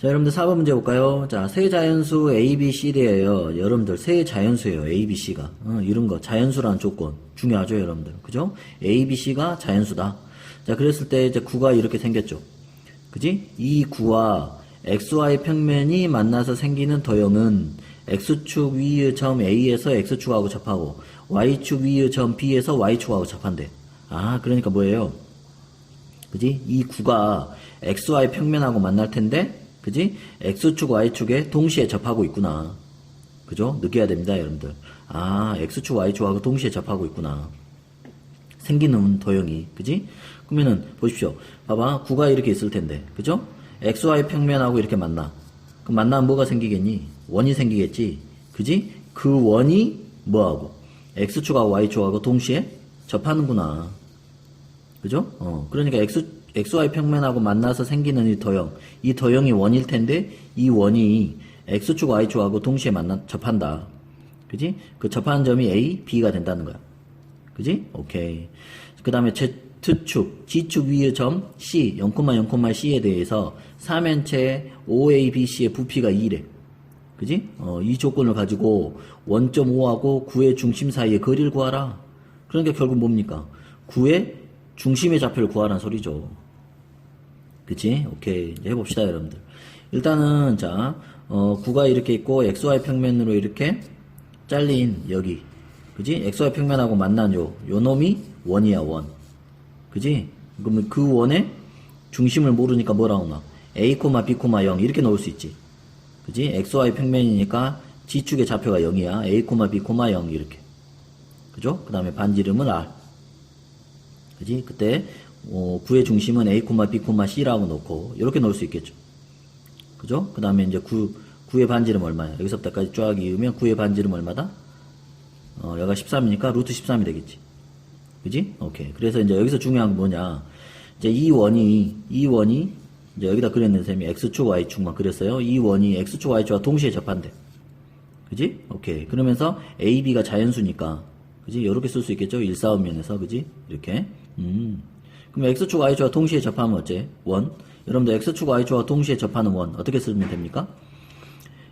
자, 여러분들 4번 문제 볼까요? 자, 세 자연수 A, B, C래요. 여러분들 세 자연수예요. A, B, C가. 어, 이런 거 자연수라는 조건 중요하죠, 여러분들. 그죠? A, B, C가 자연수다. 자, 그랬을 때 이제 구가 이렇게 생겼죠. 그지? 이 구와 XY 평면이 만나서 생기는 도형은 X축 위의 점 A에서 X축하고 접하고 Y축 위의 점 B에서 Y축하고 접한대. 아, 그러니까 뭐예요? 그지? 이 구가 XY 평면하고 만날 텐데, 그지? X축, Y축에 동시에 접하고 있구나. 그죠? 느껴야 됩니다, 여러분들. 아, X축, Y축하고 동시에 접하고 있구나. 생기는 도형이, 그지? 그러면은, 보십시오. 봐봐. 구가 이렇게 있을 텐데, 그죠? XY 평면하고 이렇게 만나. 그럼 만나면 뭐가 생기겠니? 원이 생기겠지? 그지? 그 원이 뭐하고? X축하고 Y축하고 동시에 접하는구나. 그죠? 어, 그러니까 X, XY 평면하고 만나서 생기는 이 도형. 이 도형이 원일 텐데, 이 원이 X축, Y축하고 동시에 만나, 접한다. 그지? 그 접하는 점이 A, B가 된다는 거야. 그지? 오케이. 그 다음에 Z축, G축 위의 점 C, 0,0,C에 대해서 사면체 OABC의 부피가 2래. 그지? 어, 이 조건을 가지고 1.5하고 9의 중심 사이의 거리를 구하라. 그러니까 결국 뭡니까? 9의 중심의 좌표를 구하라는 소리죠. 그치? 오케이. 이제 해봅시다, 여러분들. 일단은, 자, 어, 9가 이렇게 있고, XY 평면으로 이렇게 잘린 여기. 그지? XY 평면하고 만난 요, 요 놈이 원이야, 원. 그지? 그러면 그 원의 중심을 모르니까 뭐라 오나? A, B, 0 이렇게 넣을 수 있지. 그지? XY 평면이니까 G축의 좌표가 0이야. A, B, 0 이렇게. 그죠? 그 다음에 반지름은 R. 그지? 그때 어, 구의 중심은 A, B, C라고 놓고 이렇게 넣을 수 있겠죠. 그죠? 그 다음에 이제 9, 9의 반지름 얼마야? 여기서부터까지 쫙 이으면 9의 반지름 얼마다? 어, 여가 13이니까 루트 13이 되겠지. 그지? 오케이. 그래서 이제 여기서 중요한 건 뭐냐. 이제 이 원이, 이 원이, 이제 여기다 그렸는 셈이 X축, Y축만 그렸어요. 이 원이 X축, Y축과 동시에 접한대. 그지? 오케이. 그러면서 A, B가 자연수니까. 그지? 이렇게 쓸 수 있겠죠? 1, 4, 면에서. 그지? 이렇게. 음. 그럼 X축, Y축과 동시에 접하면 어째? 원. 여러분들 X축, Y축과 동시에 접하는 원. 어떻게 쓰면 됩니까?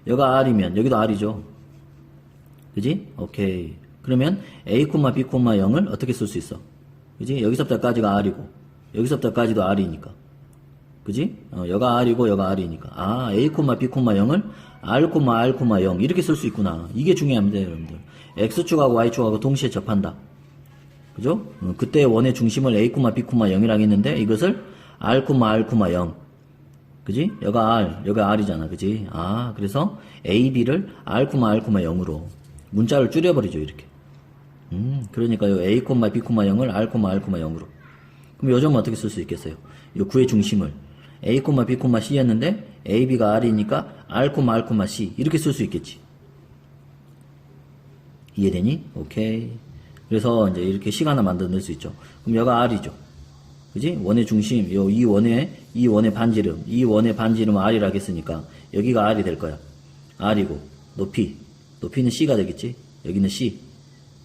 여가 R이면, 여기도 R이죠. 그지? 오케이. 그러면 A, B, 0을 어떻게 쓸 수 있어? 그지? 여기서부터까지가 R이고, 여기서부터까지도 R이니까. 그지? 어, 여가 R이고, 여가 R이니까. 아, A, B, 0을 R, R, 0 이렇게 쓸 수 있구나. 이게 중요합니다, 여러분들. X축하고 Y축하고 동시에 접한다. 그죠? 어, 그때 원의 중심을 A, B, 0이라고 했는데 이것을 R, R, 0. 그지? 여가 R, 여가 R이잖아. 그지? 아, 그래서 A, B를 R, R, 0으로 문자를 줄여버리죠, 이렇게. 음, 그러니까요. A, B, 0을 R, R, 0으로. 그럼 요점 어떻게 쓸 수 있겠어요? 이 구의 중심을 A, B, C였는데 A, B가 R이니까 R, R, C 이렇게 쓸 수 있겠지. 이해되니? 오케이. 그래서 이제 이렇게 식 하나 만들어낼 수 있죠. 그럼 여가 R이죠. 그지? 원의 중심, 요, 이 원의, 이 원의 반지름, 이 원의 반지름은 R이라 하겠으니까, 여기가 R이 될 거야. R이고, 높이. 높이는 C가 되겠지? 여기는 C.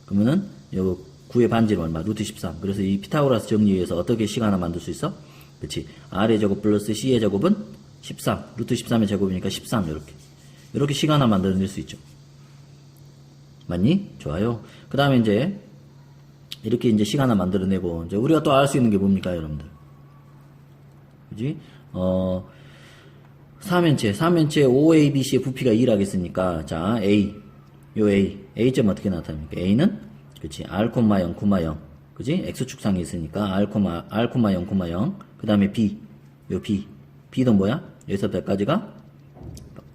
그러면은, 요, 9의 반지름 얼마? 루트 13. 그래서 이 피타고라스 정리에서 어떻게 식 하나 만들 수 있어? 그치? R의 제곱 플러스 C의 제곱은 13. 루트 13의 제곱이니까 13, 이렇게. 이렇게 식 하나 만들어낼 수 있죠. 맞니? 좋아요. 그 다음에 이제, 이렇게 이제 식 하나 만들어내고, 이제 우리가 또 알 수 있는 게 뭡니까, 여러분들? 그지? 어, 사면체, 사면체 OABC의 부피가 2라겠으니까, 자, A, 요 A, A점 어떻게 나타납니까? A는, 그치, R, 0, 0, 그지? X축상에 있으니까, R, R, 0, 0, 그 다음에 B, 요 B, B도 뭐야? 여기서 몇까지가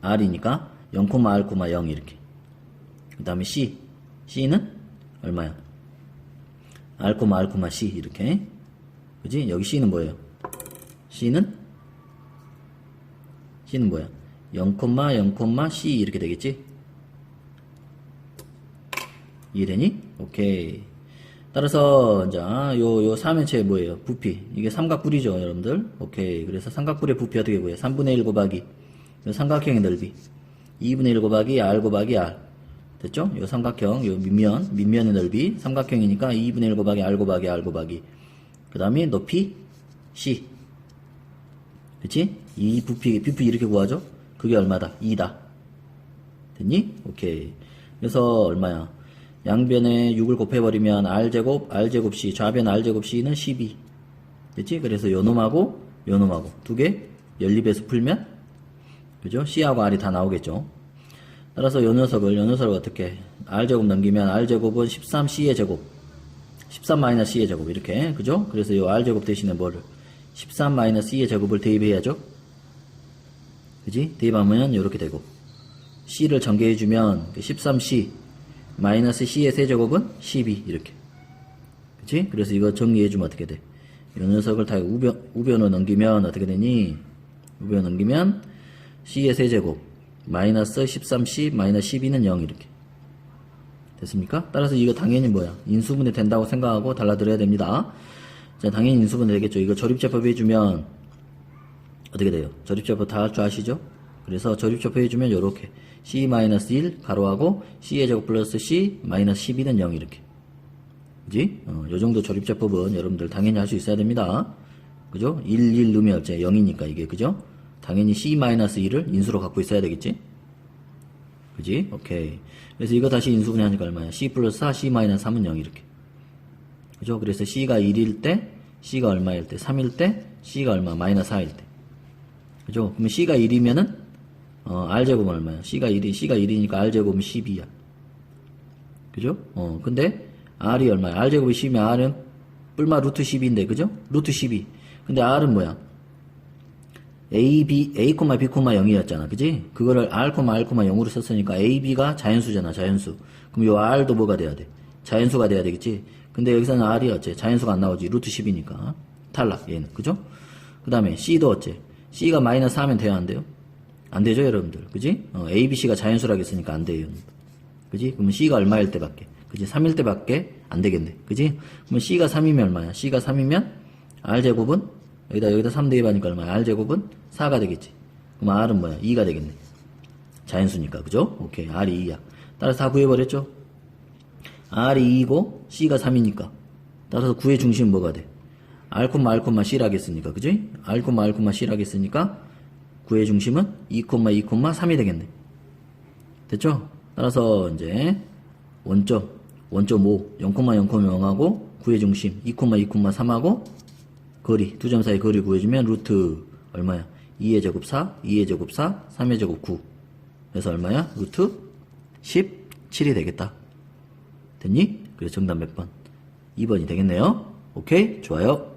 R이니까, 0, R, 0, 이렇게. 그 다음에 C, C는 얼마야? R, R, C 이렇게 그지? 여기 C는 뭐예요? C는 C는 뭐야? 0, 0, C 이렇게 되겠지? 이해되니? 오케이 따라서 자, 요, 요 사면체 뭐예요? 부피 이게 삼각뿔이죠 여러분들 오케이 그래서 삼각뿔의 부피 어떻게 구해? 3분의 1 곱하기 삼각형의 넓이 2분의 1 곱하기 R 곱하기 R 됐죠? 요 삼각형, 요 밑면, 밑면의 넓이, 삼각형이니까 2분의 1 곱하기 R 곱하기 R 곱하기. 그 다음에 높이, C. 그치? 이 부피, 부피 이렇게 구하죠? 그게 얼마다? 2다. 됐니? 오케이. 그래서 얼마야? 양변에 6을 곱해버리면 r제곱, r제곱 c, 좌변 r제곱 c는 12. 됐지? 그래서 요 놈하고 요 놈하고 두 개 연립해서 풀면 그죠? c하고 r이 다 나오겠죠? 따라서 요 녀석을 요 녀석을 어떻게 r제곱 넘기면 r제곱은 13c의 제곱 13-c의 제곱 이렇게 그죠? 그래서 요 r제곱 대신에 뭐를 13-c의 제곱을 대입해야죠? 그지? 대입하면 이렇게 되고 c를 전개해주면 13c 마이너스 c의 세제곱은 12 이렇게 그치? 그래서 이거 정리해주면 어떻게 돼? 이 녀석을 다 우변, 우변으로 넘기면 어떻게 되니? 우변 넘기면 c의 세제곱 마이너스 13c 마이너스 12는 0 이렇게 됐습니까? 따라서 이거 당연히 뭐야? 인수분해 된다고 생각하고 달라들어야 됩니다. 자, 당연히 인수분해 되겠죠. 이거 조립제법 해주면 어떻게 돼요? 조립제법 다 할 줄 아시죠? 그래서 조립제법 해주면 요렇게 c-1 가로하고 c의 제곱 플러스 c 마이너스 12는 0 이렇게 그지? 어, 요 정도 조립제법은 여러분들 당연히 할 수 있어야 됩니다. 그죠? 1, 1 넣으면 어째 0이니까 이게 그죠? 당연히 c-1을 인수로 갖고 있어야 되겠지? 그지? 오케이. 그래서 이거 다시 인수분해 하니까 얼마야? c 플러스 4, c 마이너스 3은 0 이렇게. 그죠? 그래서 c가 1일 때, c가 얼마일 때? 3일 때, c가 얼마? 마이너스 4일 때. 그죠? 그러면 c가 1이면은, 어, r제곱은 얼마야? c가 1이, c가 1이니까 r제곱은 12야. 그죠? 어, 근데, r이 얼마야? r제곱이 10이면 r은 뿔마 루트 10인데, 그죠? 루트 12. 근데 r은 뭐야? A, b, a, b, 0이었잖아. 그지? 그거를 r, r, 0으로 썼으니까 a, b가 자연수잖아. 자연수. 그럼 요 r도 뭐가 돼야 돼? 자연수가 돼야 되겠지? 근데 여기서는 r이 어째? 자연수가 안 나오지. 루트 10이니까. 탈락, 얘는. 그죠? 그 다음에 c도 어째? c가 마이너스 4면 돼요? 안 돼요? 안 되죠, 여러분들. 그지? 어, a, b, c가 자연수라고 했으니까 안 돼요. 그지? 그러면 c가 얼마일 때밖에? 그지? 3일 때밖에 안 되겠네. 그지? 그러면 c가 3이면 얼마야? c가 3이면 r제곱은 여기다 여기다 3 대입하니까 얼마야? r제곱은 4가 되겠지. 그럼 r은 뭐야? 2가 되겠네. 자연수니까. 그죠? 오케이. r이 2야. 따라서 다 구해버렸죠? r이 2이고 c가 3이니까. 따라서 구의 중심은 뭐가 돼? r, r, c라겠으니까. 그지? r, r, c라겠으니까 구의 중심은 2, 2, 3이 되겠네. 됐죠? 따라서 이제 원점, 원점 5, 0, 0,0하고 구의 중심 2, 2, 3하고 거리, 두 점 사이 거리 구해주면 루트 얼마야? 2의 제곱 4, 2의 제곱 4, 3의 제곱 9. 그래서 얼마야? 루트 17이 되겠다. 됐니? 그래서 정답 몇 번? 2번이 되겠네요. 오케이? 좋아요.